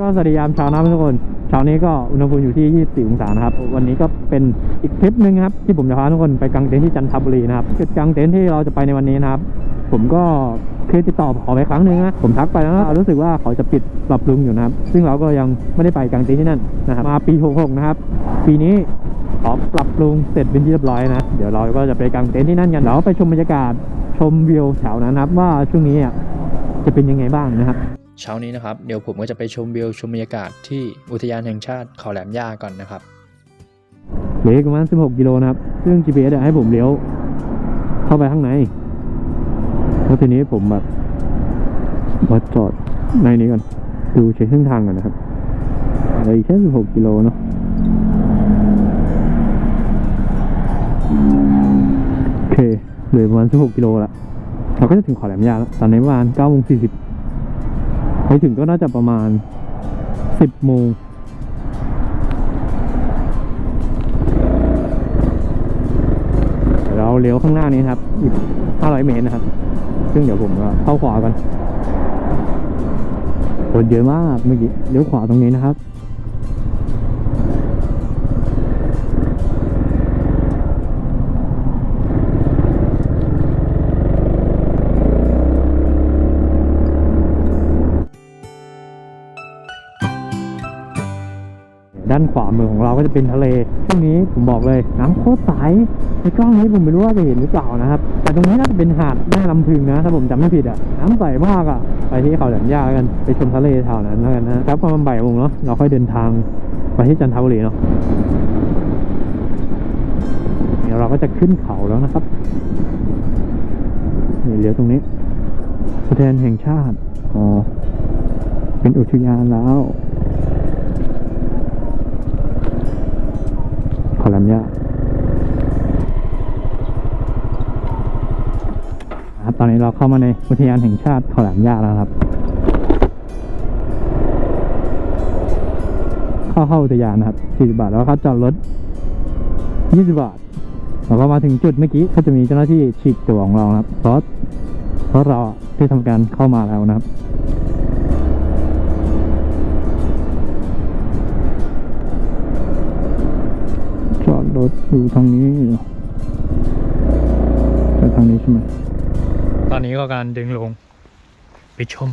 ก็สวัสดียามเช้านะทุกคนเช้านี้ก็อุณหภูมิอยู่ที่ 24 องศานะครับ วันนี้ก็เป็นอีกทริปหนึ่งครับ ที่ผมจะพาทุกคนไปกางเต็นท์ที่จันทบุรีนะครับจุดกางเต็นท์ที่เราจะไปในวันนี้นะครับ ผมก็เคยติดต่อขอไปครั้งหนึ่งนะผมทักไปแล้วรู้สึกว่าเขาจะปิดปรับปรุงอยู่นะครับ ซึ่งเราก็ยังไม่ได้ไปกางเต็นท์ที่นั่นนะครับมาปี 66 นะครับ ปีนี้ขอปรับปรุงเสร็จเป็นที่เรียบร้อยนะ เดี๋ยวเราก็จะไปกางเต็นท์ที่นั่นกันเราไปชมบรรยากาศชมวิวแถวนั้นนะครับ ว่าช่วงนี้จะเป็นยังไงบ้างนะครับ เช้านี้นะครับเดี๋ยวผมก็จะไปชมวิวชมบรรยากาศที่อุทยานแห่งชาติเขาแหลมย่าก่อนนะครับเหลือประมาณ 16 กิโลนะครับ ซึ่ง GPS อะให้ผมเลี้ยว เข้าไปข้างในแล้วทีนี้ผมแบบมาจอดในนี้ก่อน ดูเช็คเส้นทางก่อนนะครับเหลืออีกแค่ 16 กิโลเนาะโอเคเหลือประมาณ 16 กิโลละเราก็จะถึงขอแหลมยาแล้ว ตอนนี้ประมาณ9โมง40 ไปถึงก็น่าจะประมาณ 10โมงเราเลี้ยวข้างหน้านี้ครับอีก500 เมตรนะครับ ซึ่งเดี๋ยวผมก็เข้าขวากันคนเยอะมากเมื่อกี้เลี้ยวขวาตรงนี้นะครับานขวามือของเราก็จะเป็นทะเลช่วงนี้ผมบอกเลยน้ำโคตรใสในกล้องนี้ผมไม่รู้ว่าจะเห็นหรือเปล่านะครับ แต่ตรงนี้น่าจะเป็นหาดแม่ลำพึงนะถ้าผมจำไม่ผิดอะน้ำใสมากอะไปที่เขาแหลมย่ากันไปชมทะเลแถวนั้นแล้วกันนะครับประมาณบ่ายโมงเนาะเราค่อยเดินทางไปที่จันทบุรีเนาะเดี๋ยวเราก็จะขึ้นเขาแล้วนะครับนี่เลี้ยวตรงนี้อุทยานแห่งชาติอ๋อเป็นอุทยานแล้ว ขอลำยาครับตอนนี้เราเข้ามาในอุทยานแห่งชาติเขาแหลมย่าแล้วครับ เข้าเข้าอุทยานนะครับ40บาทแล้วก็จอดรถ20บาทแล้วพอมาถึงจุดเมื่อกี้ก็จะมีเจ้าหน้าที่ฉีกตัวของเราครับเพราะเพราะเราได้ทำการเข้ามาแล้วนะครับ รถอยู่ทางนี้ไปทางนี้ใช่ไหมตอนนี้ก็กำลังดึงลง ไปชม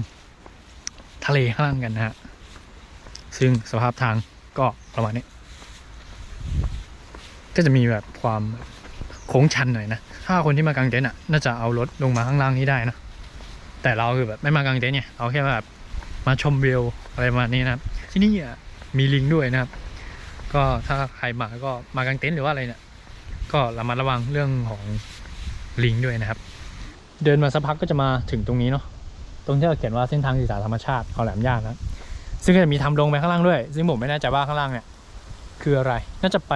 ทะเลข้างล่างกันนะฮะ ซึ่งสภาพทางก็ประมาณนี้ ก็จะมีแบบความโค้งชันหน่อยนะ ถ้าคนที่มากางเต็นท์อะ น่าจะเอารถลงมาข้างล่างนี้ได้นะ แต่เราคือแบบไม่มากางเต็นท์เนี่ย เราแค่แบบมาชมวิวอะไรประมาณนี้นะครับ ที่นี่อะมีลิงด้วยนะครับ ก็ถ้าใครมาก็มากางเต็นท์หรือว่าอะไรเนี่ย ก็ระมัดระวังเรื่องของลิงด้วยนะครับ เดินมาสักพักก็จะมาถึงตรงนี้เนาะตรงที่เราเขียนว่าเส้นทางศึกษาธรรมชาติเขาแหลมย่านะซึ่งก็จะมีทำลงไปข้างล่างด้วย ซึ่งผมไม่แน่ใจว่าข้างล่างเนี่ย คืออะไร น่าจะไป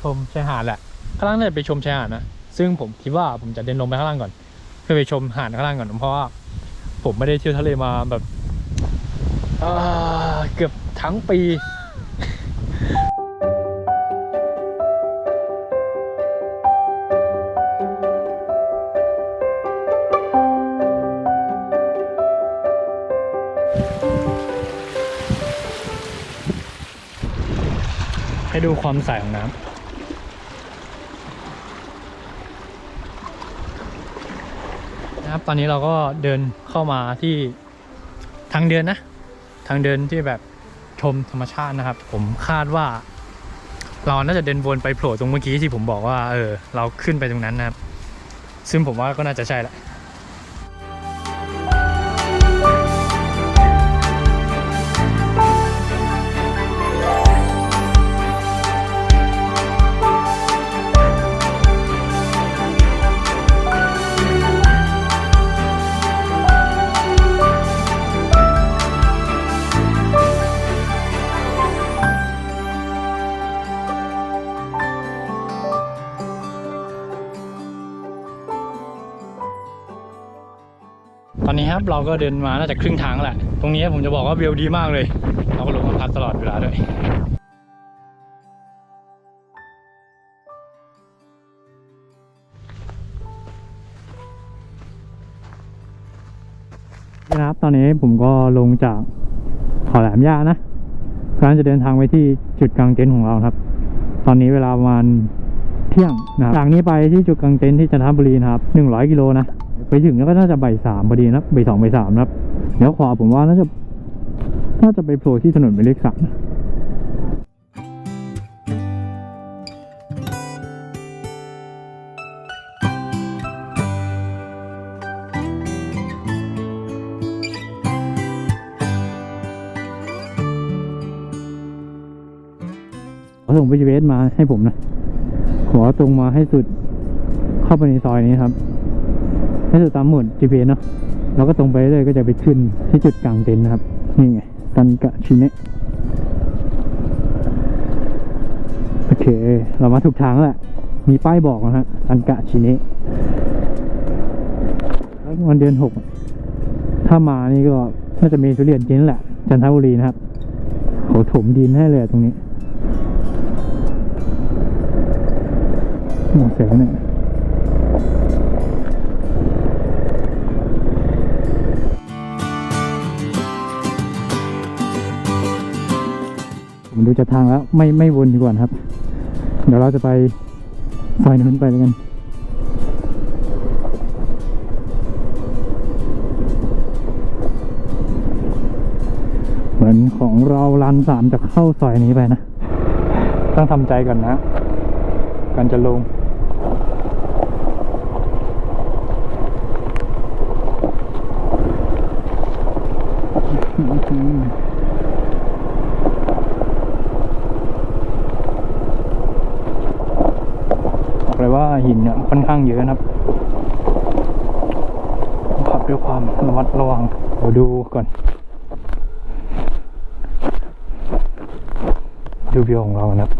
ชมชายหาดแหละข้างล่างน่าจะไปชมชายหาดนะซึ่งผมคิดว่าผมจะเดินลงไปข้างล่างก่อนเพื่อไปชมหาดข้างล่างก่อนเพราะว่าผมไม่ได้เที่ยวทะเลมาแบบเกือบทั้งปี ให้ดูความใสของน้ำนะครับตอนนี้เราก็เดินเข้ามาที่ทางเดินนะ ทางเดินที่แบบชมธรรมชาตินะครับ ผมคาดว่า เราน่าจะเดินวนไปโผล่ตรงเมื่อกี้ที่ผมบอกว่า เออ เราขึ้นไปตรงนั้นนะครับ ซึ่งผมว่าก็น่าจะใช่แหละ เราก็เดินมาน่าจะครึ่งทางแหละ ตรงนี้ผมจะบอกว่าวิวดีมากเลย เราก็ลงมาพักตลอดเวลาด้วยนะครับตอนนี้ผมก็ลงจากเขาแหลมย่านะกำลังจะเดินทางไปที่จุดกลางเต็นท์ของเราครับ ตอนนี้เวลาประมาณเที่ยงนะครับจากนี้ไปที่จุดกลางเต็นท์ที่จันทบุรีนะครับหนึ่งร้อยกิโลนะ ไปถึงแล้วก็น่าจะบ่ายสามพอดีนะบ่ายสองบ่ายสามนะครับเดี๋ยวขวาผมว่าน่าจะน่าจะไปโผล่ที่ถนนหมายเลขสามขาส่ง GPS มาให้ผมนะขอตรงมาให้สุดเข้าไปในซอยนี้ครับ ให้สุดตามหมวด GPS เนาะแล้วก็ตรงไปเรื่อยก็จะไปขึ้นที่จุดกลางเต็นท์นะครับ นี่ไงซันกะชิเนะโอเค เรามาถูกทางแล้วแหละ มีป้ายบอกนะฮะซันกะชิเนะแล้ววันเดือนหก ถ้ามานี่ก็น่าจะมีทุเรียนกินแหละ จันทบุรีนะครับเขาถมดินให้เลยตรงนี้หมอแสงเนี่ย ผมดูจากทางแล้ว ไม่ไม่วนดีกว่านะครับ เดี๋ยวเราจะไปซอยนู้นไปแล้วกันเหมือนของเราลันสามจะเข้าซอยนี้ไปนะ ต้องทำใจก่อนนะก่อนจะลงบอกเลยว่า หินเนี่ยค่อนข้างเยอะนะครับขับด้วยความระมัดระวังเดี๋ยวดูก่อน ดูวิวของเรานะครับ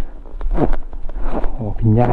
โอ้พิญญา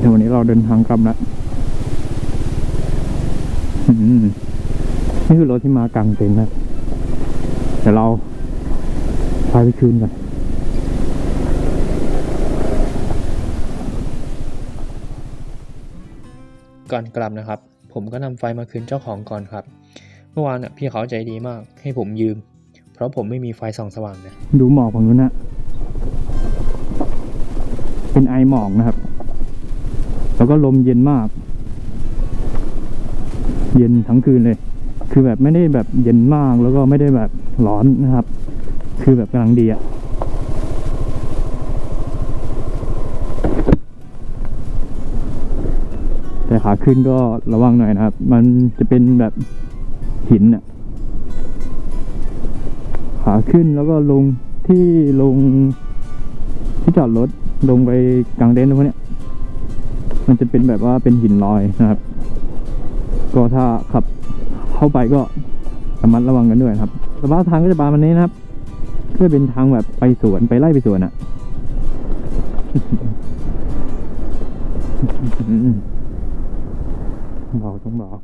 แต่วันนี้เราเดินทางกลับแล้วอืมนี่คือรถที่มากลางเต็นท์นะเดี๋ยวเราพาไปคืนกันก่อนกลับนะครับ ผมก็นำไฟมาคืนเจ้าของก่อนครับ เมื่อวานน่ะพี่เขาใจดีมากให้ผมยืม เพราะผมไม่มีไฟส่องสว่างนะดูหมอกฝั่งนู้นนะเป็นไอหมอกนะครับ แล้วก็ลมเย็นมาก เย็นทั้งคืนเลย คือแบบไม่ได้แบบเย็นมากแล้วก็ไม่ได้แบบร้อนนะครับ คือแบบกำลังดีอะแต่ขาขึ้นก็ระวังหน่อยนะครับ มันจะเป็นแบบหินอะขาขึ้นแล้วก็ลงที่ลงที่จอดรถลงไปกลางเต็นท์ตรงเนี้ย มันจะเป็นแบบว่าเป็นหินลอยนะครับ ก็ถ้าขับเข้าไปก็ระมัดระวังกันด้วยครับสภาพทางก็จะประมาณนี้นะครับเพื่อเป็นทางแบบไปสวนไปไล่ไปสวนอะบอกต้องบอก